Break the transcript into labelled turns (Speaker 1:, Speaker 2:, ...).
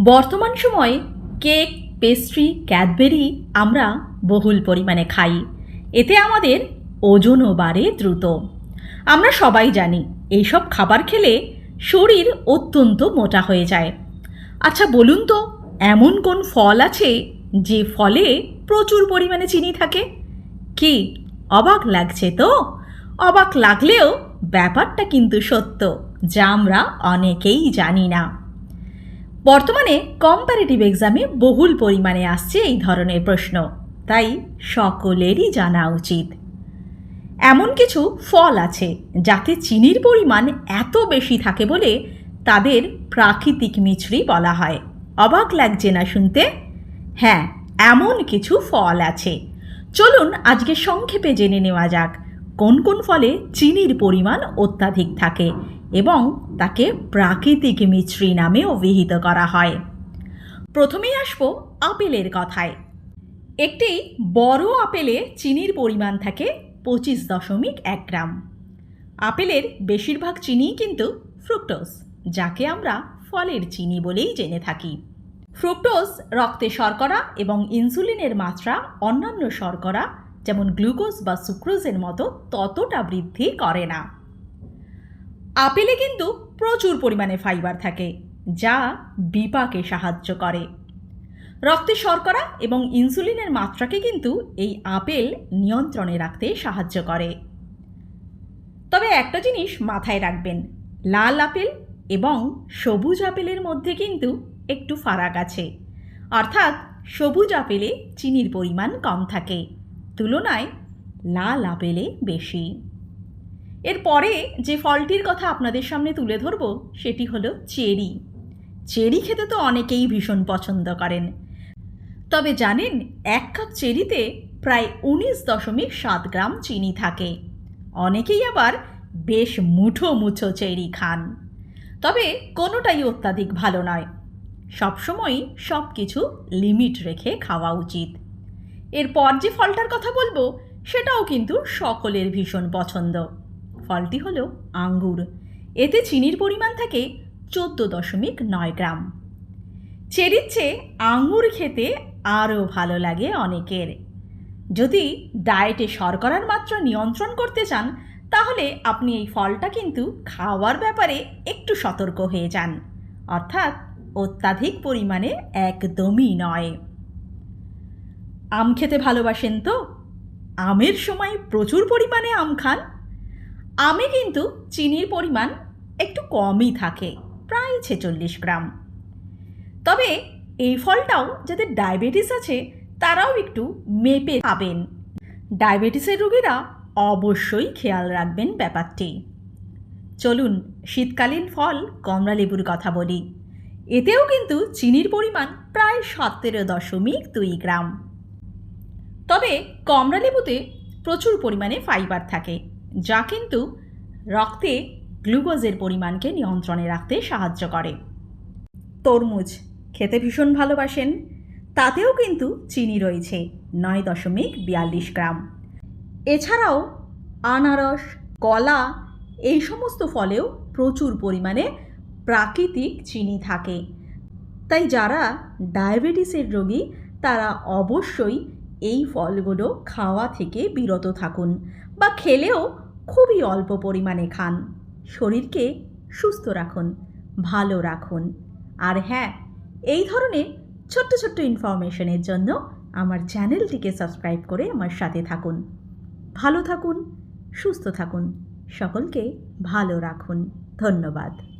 Speaker 1: বর্তমান সময়ে cake, pastry, Cadbury আমরা বহুল পরিমাণে খাই। এতে আমাদের ওজনও বাড়ে দ্রুত। আমরা সবাই জানি, এইসব খাবার খেলে শরীর অত্যন্ত মোটা হয়ে যায়। আচ্ছা বলুন তো, এমন কোন ফল আছে যে ফলে প্রচুর পরিমাণে চিনি থাকে? কি, অবাক লাগছে তো? অবাক লাগলেও ব্যাপারটা কিন্তু সত্য, যা আমরা অনেকেই জানি না। বর্তমানে কম্পারেটিভ এক্সামে বহুল পরিমাণে আসছে এই ধরনের প্রশ্ন। তাই সকলেরই জানা উচিত। এমন কিছু ফল আছে যাতে চিনির পরিমাণ এত বেশি থাকে বলে তাদের প্রাকৃতিক মিছরি বলা হয়। অবাক লাগছে না শুনতে? হ্যাঁ এমন কিছু ফল আছে। চলুন আজকে সংক্ষেপে জেনে নেওয়া যাক, কোন কোন ফলে চিনির পরিমাণ অত্যাধিক থাকে। এবং তাকে প্রাকৃতিক মিছরি নামে অভিহিত করা হয়। প্রথমেই আসব আপেলের কথায়। একটি বড় আপেলে চিনির পরিমাণ থাকে পঁচিশ দশমিক এক গ্রাম। আপেলের বেশিরভাগ চিনিই কিন্তু ফ্রুক্টোজ, যাকে আমরা ফলের চিনি বলেই জেনে থাকি। ফ্রুক্টোজ রক্তে শর্করা এবং ইনসুলিনের মাত্রা অন্যান্য শর্করা, যেমন গ্লুকোজ বা সুক্রোজের মতো ততটা বৃদ্ধি করে না। আপেলে কিন্তু প্রচুর পরিমাণে ফাইবার থাকে, যা বিপাকে সাহায্য করে। রক্তে শর্করা এবং ইনসুলিনের মাত্রাকে কিন্তু এই আপেল নিয়ন্ত্রণে রাখতে সাহায্য করে। তবে একটা জিনিস মাথায় রাখবেন, লাল আপেল এবং সবুজ আপেলের মধ্যে কিন্তু একটু ফারাক আছে। অর্থাৎ সবুজ আপেলে চিনির পরিমাণ কম থাকে, তুলনায় লাল আপেলে বেশি। এরপরে যে ফলটির কথা আপনাদের সামনে তুলে ধরব, সেটি হলো চেরি। চেরি খেতে তো অনেকেই ভীষণ পছন্দ করেন। তবে জানেন, এক কাপ চেরিতে প্রায় উনিশ দশমিক সাত গ্রাম চিনি থাকে। অনেকেই আবার বেশ মুঠো মুঠো চেরি খান। তবে কোনোটাই অত্যাধিক ভালো নয়। সবসময় সব কিছু লিমিট রেখে খাওয়া উচিত। এরপর যে ফলটার কথা বলব, সেটাও কিন্তু সকলের ভীষণ পছন্দ। ফলটি হল আঙ্গুর। এতে চিনির পরিমাণ থাকে চোদ্দ দশমিক নয় গ্রাম। চেরির চেয়ে আঙুর খেতে আরও ভালো লাগে অনেকের। যদি ডায়েটে শর্করার মাত্রা নিয়ন্ত্রণ করতে চান, তাহলে আপনি এই ফলটা কিন্তু খাওয়ার ব্যাপারে একটু সতর্ক হয়ে যান। অর্থাৎ অত্যাধিক পরিমাণে একদমই নয়। আম খেতে ভালোবাসেন তো? আমের সময় প্রচুর পরিমাণে আম খান। আমে কিন্তু চিনির পরিমাণ একটু কমই থাকে, প্রায় ছেচল্লিশ গ্রাম। তবে এই ফলটাও যাদের ডায়াবেটিস আছে, তারাও একটু মেপে খাবেন। ডায়াবেটিসের রোগীরা অবশ্যই খেয়াল রাখবেন ব্যাপারটি। চলুন শীতকালীন ফল কমলা লেবুর কথা বলি। এতেও কিন্তু চিনির পরিমাণ প্রায় সতেরো দশমিক দুই গ্রাম। তবে কমলা লেবুতে প্রচুর পরিমাণে ফাইবার থাকে। যা কিন্তু রক্তে গ্লুকোজের পরিমাণকে নিয়ন্ত্রণে রাখতে সাহায্য করে। তরমুজ খেতে ভীষণ ভালোবাসেন, তাতেও কিন্তু চিনি রয়েছে নয় দশমিক বিয়াল্লিশ গ্রাম। এছাড়াও আনারস, কলা এই সমস্ত ফলেও প্রচুর পরিমাণে প্রাকৃতিক চিনি থাকে। তাই যারা ডায়াবেটিসের রোগী, তারা অবশ্যই এই ফলগুলো খাওয়া থেকে বিরত থাকুন বা খেলেও খুবই অল্প পরিমাণে খান। শরীরকে সুস্থ রাখুন, ভালো রাখুন। আর হ্যাঁ এই ধরনের ছোট্ট ছোট্ট ইনফরমেশনের জন্য আমার চ্যানেলটিকে সাবস্ক্রাইব করে আমার সাথে থাকুন। ভালো থাকুন, সুস্থ থাকুন, সকলকে ভালো রাখুন। ধন্যবাদ।